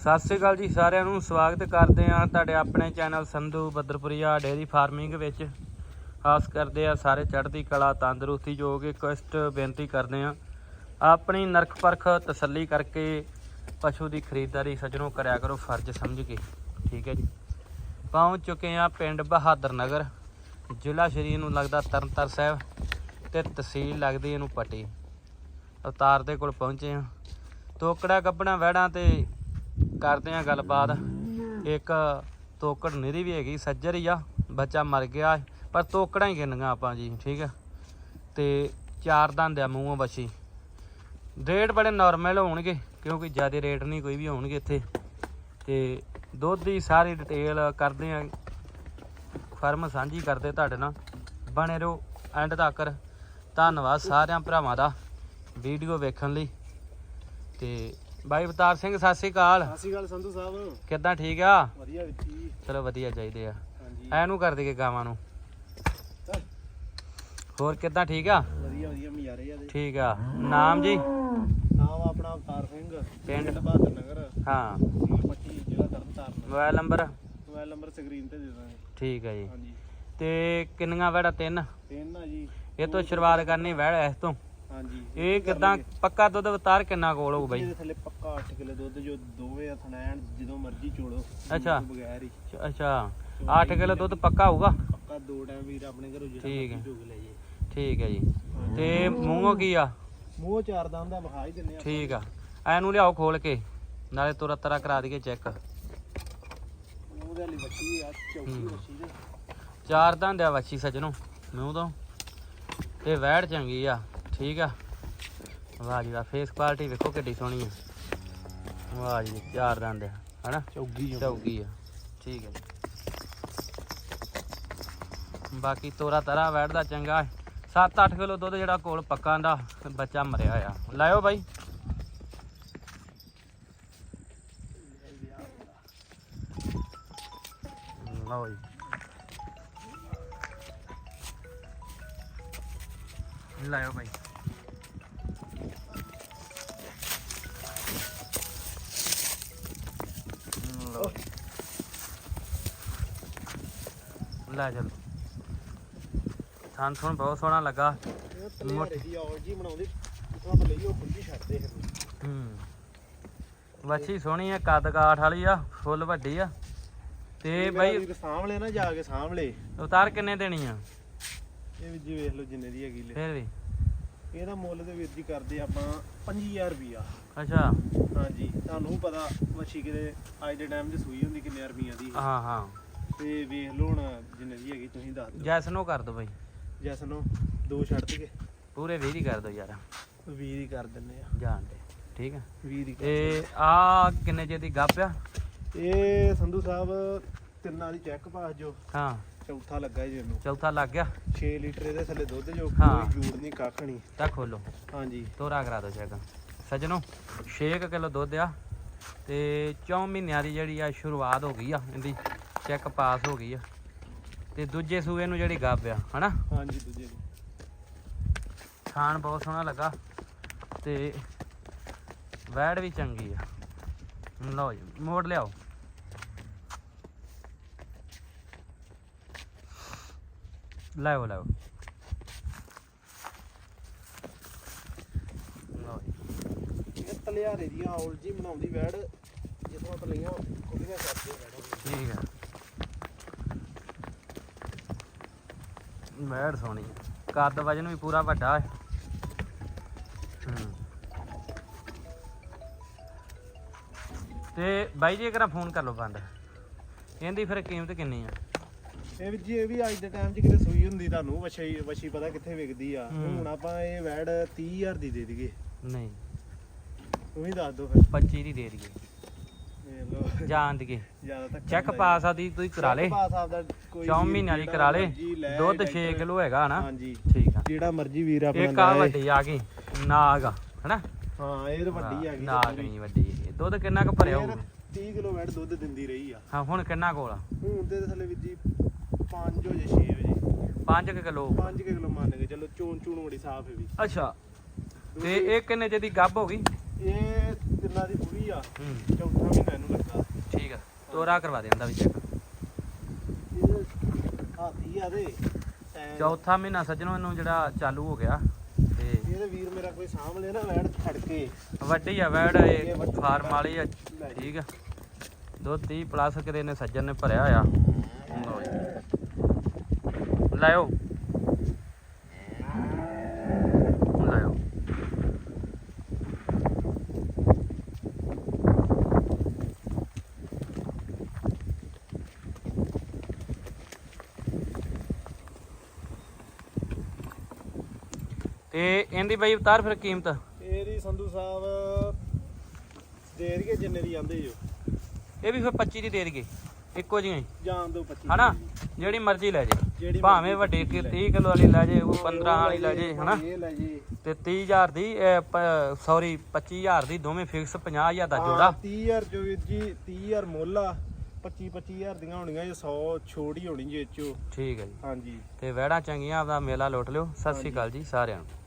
ਸਤਿ ਸ੍ਰੀ ਅਕਾਲ ਜੀ ਸਾਰਿਆਂ ਨੂੰ, ਸਵਾਗਤ ਕਰਦੇ ਆ ਤੁਹਾਡੇ ਆਪਣੇ channel Sandhu Badarpuria dairy farming ਵਿੱਚ। ਆਸ ਕਰਦੇ ਆ ਸਾਰੇ ਚੜ੍ਹਦੀ ਕਲਾ, ਤੰਦਰੁਸਤੀ ਜੋ ਕਿ ਬੇਨਤੀ ਕਰਦੇ ਆ ਆਪਣੀ ਨਰਖ ਪਰਖ ਤਸੱਲੀ ਕਰਕੇ ਪਸ਼ੂ ਦੀ ਖਰੀਦਦਾਰੀ ਸੱਜਣੋਂ ਕਰਿਆ ਕਰੋ, ਫਰਜ਼ ਸਮਝ ਕੇ। ਠੀਕ ਹੈ ਜੀ। ਪਹੁੰਚ ਚੁੱਕੇ ਆ ਪਿੰਡ ਬਹਾਦਰ ਨਗਰ, ਜ਼ਿਲ੍ਹਾ ਸ਼੍ਰੀ ਨੂੰ ਲੱਗਦਾ ਤਰਨਤਾਰ ਸਾਹਿਬ ਤੇ ਤਹਿਸੀਲ ਲੱਗਦੀ ਇਹਨੂੰ ਪੱਟੀ। ਅਵਤਾਰ ਦੇ ਕੋਲ ਪਹੁੰਚੇ ਆ ਤੋਕੜਾ ਕੱਪੜਾ ਵਹਿੜਾਂ ਤੇ ਕਰਦੇ ਆ ਗੱਲਬਾਤ। ਇੱਕ ਤੋਕੜ ਨਿਰੀ ਵੀ ਹੈਗੀ ਸੱਜਰ ਹੀ ਆ ਬੱਚਾ ਮਰ ਗਿਆ ਪਰ ਤੋਕੜਾਂ ਹੀ ਗਿਣੀਆਂ ਆਪਾਂ ਜੀ ਠੀਕ ਆ। ਤੇ ਚਾਰ ਦੰਦ ਆ ਮੂੰਹੋਂ ਬੱਚੀ ਰੇਟ ਬੜੇ ਨਾਰਮਲ ਹੋਣਗੇ ਕਿਉਂਕਿ ਜ਼ਿਆਦਾ ਰੇਟ ਨਹੀਂ ਕੋਈ ਵੀ ਹੋਣਗੇ ਇੱਥੇ। ਤੇ ਦੁੱਧ ਦੀ ਸਾਰੀ ਡਿਟੇਲ ਕਰਦੇ ਆ ਫਰਮ ਸਾਂਝੀ ਕਰਦੇ ਤੁਹਾਡੇ ਨਾਲ। ਬਣੇ ਰਹੋ ਐਂਡ ਤੱਕ। ਧੰਨਵਾਦ ਸਾਰਿਆਂ ਭਰਾਵਾਂ ਦਾ ਵੀਡੀਓ ਵੇਖਣ ਲਈ। ਤੇ ਬਾਈ ਅਵਤਾਰ ਸਿੰਘ ਸਤਿ ਸ੍ਰੀ ਅਕਾਲ। ਸਤਿ ਸ਼੍ਰੀ ਅਕਾਲ ਸੰਧੂ ਸਾਹਿਬ। ਕਿੱਦਾਂ ਠੀਕ ਆ? ਵਧੀਆ ਵਿੱਚ ਜੀ ਚਲੋ ਵਧੀਆ ਚਾਹੀਦੇ ਆ। ਹਾਂਜੀ। ਐਨੂੰ ਕਰ ਦੇਗੇ ਗਾਵਾਂ ਨੂੰ? ਹੋਰ ਕਿੱਦਾਂ ਠੀਕ ਆ? ਵਧੀਆ ਵਧੀਆ ਮਜ਼ਾਰੇ ਆ ਠੀਕ ਆ। ਨਾਮ ਜੀ? ਨਾਮ ਆਪਣਾ ਅਵਤਾਰ ਸਿੰਘ ਪਿੰਡ? ਬਹਾਦਰ ਨਗਰ ਹਾਂ। ਪੱਟੀ ਜ਼ਿਲ੍ਹਾ Tarn Taran. Mobile number? Mobile number screen ਤੇ ਦੇ ਦਾਂਗੇ। ਠੀਕ ਆ ਜੀ। ਹਾਂਜੀ। ਤੇ ਕਿੰਨੀਆਂ ਵੜਾ? ਤਿੰਨ? ਤਿੰਨ ਆ ਜੀ। ਇਹ ਤੋਂ ਸ਼ੁਰੂਆਤ ਕਰਨੀ ਵੜ ਇਸ ਤੋਂ? ਹਾਂਜੀ। ਇਹ ਕਿੱਦਾਂ ਪੱਕਾ ਦੁੱਧ ਅਵਤਾਰ ਕਿੰਨਾ ਕੋਲ ਹੋਊ ਬਾਈ? ਇਹਦੇ ਥੱਲੇ ਪੱਕਾ 8 ਕਿਲੋ ਦੁੱਧ ਜੋ ਦੋਵੇਂ ਹੱਥ ਲੈਣ ਜਦੋਂ ਮਰਜ਼ੀ ਚੋਲੋ ਅੱਛਾ। ਦੁੱਧ ਬਗੈਰ ਹੀ। ਅੱਛਾ- ਅੱਛਾ। 8 ਕਿਲੋ ਦੁੱਧ ਪੱਕਾ ਹੋਊਗਾ? ਪੱਕਾ ਦੋ ਟਾਈਮ ਵੀਰ ਆਪਣੇ ਘਰੋਂ ਜਿਹੜਾ ਠੀਕ ਹੈ। ਮਰਜ਼ੀ ਚੁਗ ਲੈ ਜੇ ਠੀਕ ਹੈ ਜੀ। ਤੇ ਮੂੰਹੋਂ ਕੀ ਆ? ਮੂੰਹ ਚਾਰ ਦੰਦ ਦਾ ਵਿਖਾ ਹੀ ਦਿੰਨੇ ਆ ਠੀਕ ਆ। ਐਨੂੰ ਲਿਆਓ ਖੋਲ ਕੇ। ਨਾਲੇ ਤੁਰਾ ਤਰਾ ਕਰਾ ਦਈਏ ਚੈੱਕ। ਉਹਦੇ ਲਈ ਬੱਚੀ ਆ ਚੌਕੀ ਹੂੰ। ਬੱਚੀ ਦੇ ਚਾਰ ਦੰਦ ਆ ਵੱਛੀ ਸੱਜਣੋਂ। ਮੂੰਹ ਤੋਂ। ਤੇ ਵੈੜ ਚੰਗੀ ਆ। ਠੀਕ ਆ। ਵਾਹ ਜੀ ਵਾਹ ਫੇਸ ਕੁਆਲਿਟੀ ਵੇਖੋ ਕਿੱਡੀ ਸੋਹਣੀ ਆ। ਵਾਹ ਜੀ ਚਾਰ ਦੰਦ ਆ ਹਨਾ? ਚੌਗੀ ਚੌਗੀ ਆ। ਠੀਕ ਹੈ ਬਾਕੀ ਤੋਰਾ ਤਰਾ ਵੈੜ ਦਾ ਚੰਗਾ 7-8 ਕਿਲੋ ਦੁੱਧ ਜਿਹੜਾ ਕੋਲ ਪੱਕਾਂ ਦਾ ਬੱਚਾ ਮਰਿਆ ਆ ਲਾਇਓ ਬਾਈ। ਲਓ ਜੀ। ਲਾਇਓ ਬਾਈ। ਲੈ ਚਲੋ। ਥਾਨ ਥੋਨ ਬਹੁਤ ਸੋਹਣਾ ਲੱਗਾ। ਤਲਿਆਰੇ ਦੀ ਔਰ ਜੀ ਬਣਾਉਂਦੇ ਜਿੱਥੋਂ ਆਪਾਂ ਲਈ ਉਹ ਖੁੱਲੀ ਛੱਡਦੇ ਫਿਰ ਹੂੰ। ਵੱਛੀ ਸੋਹਣੀ ਆ ਕੱਦ ਕਾਠ ਵਾਲੀ ਆ ਫੁੱਲ ਵੱਡੀ ਆ। ਤੇ ਬਾਈ ਸਾਹਮਣੇ ਨਾ ਜਾ ਕੇ ਸਾਹਮਣੇ ਉਤਾਰ ਕਿੰਨੇ ਦੇਣੀ ਆ? ਇਹ ਵੀ ਜੀ ਵੇਖ ਲਓ ਜਿੰਨੇ ਦੀ ਹੈਗੀ ਲੈ। ਫੇਰ ਵੀ। ਇਹਦਾ ਮੁੱਲ ਦੇ ਵੀਰ ਜੀ ਕਰਦੇ ਆਪਾਂ 25000 ਰੁਪਿਆ ਅੱਛਾ। ਹਾਂਜੀ ਤੁਹਾਨੂੰ ਪਤਾ ਮੱਛੀ ਕਿਤੇ ਅੱਜ ਦੇ ਟਾਈਮ 'ਚ ਸੂਈ ਹੁੰਦੀ ਕਿੰਨੇ ਰੁਪਈਆਂ ਦੀ। ਹਾਂ ਹਾਂ। ਤੇ ਵੇਖ ਲਓ ਹੁਣ ਜਿੰਨੇ ਦੀ ਹੈਗੀ ਤੁਸੀਂ ਦੱਸ ਦਿਓ। ਜੈਸ ਨੂੰ ਕਰ ਦੋ ਬਾਈ। ਜੈਸ ਨੂੰ ਦੋ ਛੱਡ ਦਈਏ। ਪੂਰੇ 20 ਹੀ ਕਰ ਦੋ ਯਾਰ। 20 ਹੀ ਕਰ ਦਿੰਨੇ ਆ। ਜਾਣ ਦੇ ਠੀਕ ਆ? 20 ਦੀ ਕਰ ਇਹ ਆ। ਕਿੰਨੇ ਜੇ ਦੀ ਗੱਪ ਆ? ਇਹ ਸੰਧੂ ਸਾਹਿਬ ਤਿੰਨਾਂ ਦੀ ਚੈੱਕ ਪਾਸ ਜੋ ਹਾਂ। ਚੌਥਾ ਲੱਗਾ ਜੀ ਇਹਨੂੰ। ਚੌਥਾ ਲੱਗ ਗਿਆ। 6 ਲੀਟਰ ਇਹਦੇ ਥੱਲੇ ਦੁੱਧ ਜੋ ਹਾਂ। ਕੋਈ ਜੂੜ ਨਹੀਂ ਕੱਖ ਨਹੀਂ। ਤਾਂ ਖੋਲੋ। ਹਾਂਜੀ। ਤੋਰਾ ਕਰਾ ਦੋ ਚੈੱਕ ਸੱਜਣੋ 6 ਕਿਲੋ ਦੁੱਧ ਆ ਤੇ 4 ਮਹੀਨਿਆਂ ਦੀ ਜਿਹੜੀ ਆ ਸ਼ੁਰੂਆਤ ਹੋ ਗਈ ਆ ਇਹਦੀ ਚੈੱਕ ਪਾਸ ਹੋ ਗਈ ਆ। ਤੇ ਦੂਜੇ ਸੂਏ ਨੂੰ ਜਿਹੜੀ ਗੱਬ ਆ ਹਨਾ? ਹਾਂਜੀ ਦੂਜੇ ਖਾਣ ਬਹੁਤ ਸੋਹਣਾ ਲੱਗਾ ਤੇ ਵੈੜ ਵੀ ਚੰਗੀ ਆ। ਲਓ ਜੀ ਮੋੜ ਲਿਆਓ। ਲਾਓ ਲਾਓ ਇਹ ਤਲਿਆਰੇ ਦੀਆਂ ਔਲ ਜੀ ਬਣਾਉਂਦੀ ਵੈੜ ਜਿੱਥੋਂ ਆਪਾਂ ਲਈਆਂ ਖੁੱਲੀਆਂ ਕਰਦੇ ਵੈੜ। ਠੀਕ ਆ। ਮੈੜ ਸੋਹਣੀ ਆ। ਕੱਦ ਵਜਨ ਵੀ ਪੂਰਾ ਵੱਡਾ ਹੈ। ਤੇ ਬਾਈ ਜੀ ਕਰਾਂ ਫੋਨ ਕਰ ਲਓ ਬੰਦ। ਇਹਦੀ ਫਿਰ ਕੀਮਤ ਕਿੰਨੀ ਆ? ਇਹ ਵੀ ਜੀ ਇਹ ਵੀ ਅੱਜ ਦੇ ਟਾਈਮ 'ਚ ਕਿਤੇ ਸੂਈ ਹੁੰਦੀ ਤੁਹਾਨੂੰ ਵਛੀ ਵਛੀ ਪਤਾ ਕਿੱਥੇ ਵਿਕਦੀ ਆ। ਹੁਣ ਆਪਾਂ ਇਹ ਵੈੜ 30000 ਦੀ ਦੇ ਦਈਏ। ਨਹੀਂ। ਤੂੰ ਹੀ ਦੱਸ ਦੋ ਫਿਰ। 25 ਦੀ ਦੇ ਦਈਏ। ਵੇਖ ਲਓ। ਜਾਣ ਦੀਏ ਜ਼ਿਆਦਾ ਤੱਕ ਚੈੱਕ ਪਾਸ ਆਦੀ ਤੁਸੀਂ ਕਰਾ ਲੇ। ਪਾਸ ਆਪਦਾ ਕੋਈ ਚੌਂ ਵੀਰ ਮਹੀਨਿਆਂ ਦੀ ਜਿਹੜਾ ਕਰਾ ਲੇ। ਮਰਜ਼ੀ ਲੈ ਦੁੱਧ ਟਰੈਕਟਰ। 6 ਕਿਲੋ ਹੈਗਾ ਨਾ। ਹਾਂਜੀ। ਠੀਕ ਆ। ਜਿਹੜਾ ਮਰਜ਼ੀ ਵੀਰ ਆਪਣਾ ਇੱਕ ਆ ਲੈ। ਵੱਡੀ ਆ ਗਈ ਨਾਗ ਆ, ਹਨਾ? ਹਾਂ ਇਹ ਤਾਂ ਵੱਡੀ ਆ ਗਈ। ਨਾਗ ਨਹੀਂ ਵੱਡੀ ਇਹ ਦੁੱਧ ਕਿੰਨਾ ਕੁ ਭਰਿਆ ਹੋਊ 30 ਕਿਲੋ ਵੈੜ ਦੁੱਧ ਦਿੰਦੀ ਰਹੀ ਆ। ਹਾਂ ਹੁਣ ਕਿੰਨਾ ਕੋਲ ਆ ਹੁਣ ਤੇ ਥੱਲੇ ਵੀ ਜੀ 5 ਹੋ ਜੇ 6 ਹੋ ਜੇ 5 ਕਿਲੋ 5 ਕਿਲੋ ਮੰਨ ਕੇ ਚਲੋ ਚੂਨ ਚੂਨ ਬੜੀ ਸਾਫ਼ ਹੈ ਵੀ। ਅੱਛਾ। ਤੇ ਇਹ ਕਿੰਨੇ ਜੇ ਦੀ ਗੱਬ ਹੋ ਗਈ? ਇਹ ਤਿੰਨਾਂ ਦੀ ਪੂਰੀ ਆ। ਚੌਥਾ ਮਹੀਨਾ ਇਹਨੂੰ ਤੋਰਾ ਕਰਵਾ ਦਿੰਦਾ ਵੀ ਚੈੱਕ। ਇਹ ਹਾਥੀ ਆ ਦੇ ਚੌਥਾ ਮਹੀਨਾ ਸੱਜਣੋ ਇਹਨੂੰ ਜਿਹੜਾ ਚਾਲੂ ਹੋ ਗਿਆ ਤੇ ਇਹਦੇ ਵੀਰ ਮੇਰਾ ਕੋਈ ਸਾਂਭ ਲੈ ਨਾ ਵੈੜ ਛੱਡ ਕੇ ਵੱਡੀ ਆ ਵੈੜ ਇਹ ਫਾਰਮ ਵਾਲੀ ਆ ਠੀਕ ਆ। ਦੋ 30 ਪਲੱਸ ਕਿਤੇ ਨੇ ਸੱਜਣ ਨੇ ਭਰਿਆ ਆ। ਲਓ ਜੀ। ਲਾਇਓ ਲਾਇਓ ਤੇ ਇਹਦੀ ਬਈ ਉਤਾਰ ਫਿਰ ਕੀਮਤ। ਇਹਦੀ ਸੰਧੂ ਸਾਹਿਬ ਦੇ ਦਈਏ ਜਿੰਨੇ ਦੀ ਆਂਦੇ ਜੋ ਇਹ ਵੀ ਫਿਰ 25 ਦੀ ਦੇ ਦੇਗੇ ਇੱਕੋ ਜਿਹੀਆਂ ਹੀ। ਜਾਣ ਦੋ 25 ਹਨਾ? ਜਿਹੜੀ ਮਰਜ਼ੀ ਲੈ ਜੇ। ਭਾਵੇਂ ਵੱਡੀ ਕਿ 30 ਕਿਲੋ ਵਾਲੀ ਲੈ ਜੇ ਉਹ 15 ਵਾਲੀ ਲੈ ਜੇ ਹਨਾ? ਤੇ 30000 ਦੀ ਸੌਰੀ 25000 ਦੀ ਦੋਵੇਂ ਫਿਕਸ 50000 ਦਾ ਜੋੜਾ। 30000 ਜੋ ਵੀਰ ਜੀ 30000 ਮੁੱਲ ਆ। 25 25000 ਦੀਆਂ ਹੋਣੀਆਂ ਜੇ 100 ਛੋੜ ਹੋਣੀ ਜੇ ਚੋ। ਠੀਕ ਹੈ ਜੀ। ਹਾਂਜੀ। ਤੇ ਵਹਿੜਾਂ ਚੰਗੀਆਂ ਆਪਦਾ ਮੇਲਾ ਲੁੱਟ ਲਿਓ। ਸਤਿ ਸ੍ਰੀ ਅਕਾਲ ਜੀ ਸਾਰਿਆਂ ਨੂੰ।